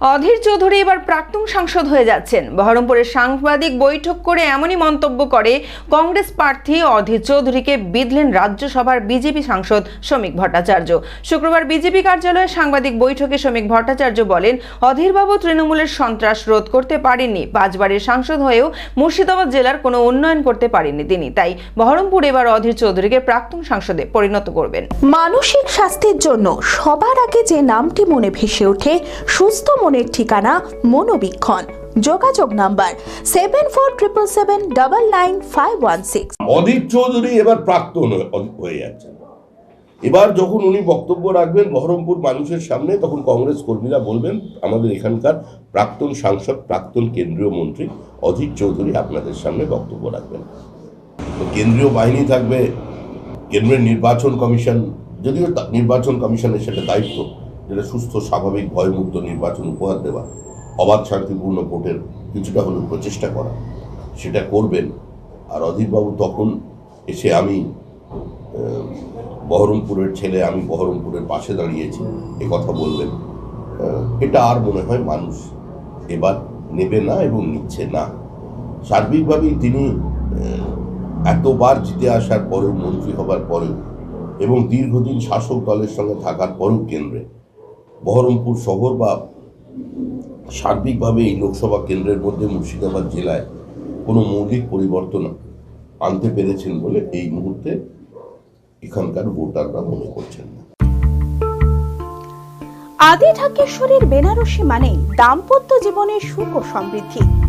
অধীর চৌধুরী এবার প্রাক্তন সাংসদ হয়ে যাচ্ছেন। বহরমপুরের সাংবাদিক বৈঠক করে এমনই মন্তব্য করে কংগ্রেস প্রার্থী অধীর চৌধুরীকে বিধলেন রাজ্যসভার বিজেপি সাংসদ শ্রমিক ভট্টাচার্য। শুক্রবার বিজেপি কার্যালয়ে সাংবাদিক বৈঠকে শ্রমিক ভট্টাচার্য বলেন, অধীরবাবু তৃণমূলের সন্ত্রাস রোধ করতে পারেননি। পাঁচবারের সাংসদ হয়েও মুর্শিদাবাদ জেলার কোনো উন্নয়ন করতে পারেননি তিনি। তাই বহরমপুর এবার অধীর চৌধুরীকে প্রাক্তন সাংসদে পরিণত করবেন। মানসিক স্বাস্থ্যের জন্য সবার আগে যে নামটি মনে ভেসে ওঠে, সুস্থ মনের ঠিকানা মনোবীক্ষণ। যোগাযোগ number seven four triple seven double nine five one six Adhir Chowdhury এবার প্রাক্তন হয়ে- যাচ্ছেন। এবার যখন উনি বক্তব্য রাখবেন বহরমপুর মানুষের সামনে, তখন কংগ্রেস কর্মীরা বলবেন, আমাদের এখানকার প্রাক্তন সাংসদ, প্রাক্তন কেন্দ্রীয় মন্ত্রী অধীর চৌধুরী আপনাদের সামনে বক্তব্য রাখবেন। কেন্দ্রীয় বাহিনী থাকবে, কেন্দ্রের নির্বাচন কমিশন, যদিও নির্বাচন কমিশনের সেটা দায়িত্ব যেটা সুস্থ, স্বাভাবিক, ভয়মুক্ত নির্বাচন উপহার দেওয়া, অবাধ শান্তিপূর্ণ ভোটের কিছুটা হলেও প্রচেষ্টা করা, সেটা করবেন। আর অধীরবাবু তখন এসে আমি বহরমপুরের ছেলে, আমি বহরমপুরের পাশে দাঁড়িয়েছি, এ কথা বলবেন। এটা আর মনে হয় মানুষ এবার নেবে না এবং নিচ্ছে না। সার্বিকভাবেই তিনি এতবার জিতে আসার পরেও, মন্ত্রী হবার পরেও এবং দীর্ঘদিন শাসক দলের সঙ্গে থাকার পরেও কেন্দ্রে বহরমপুর শহর বা সার্বিকভাবে এই লোকসভা কেন্দ্রের মধ্যে মুর্শিদাবাদ জেলায় কোনো মৌলিক পরিবর্তন আনতে পেরেছেন বলে এই মুহূর্তে এখানকার ভোটাররা মনে করছেন না। আদি ঢাকেশ্বরীর বেনারসি মানে দাম্পত্য জীবনের সুখ ও সমৃদ্ধি।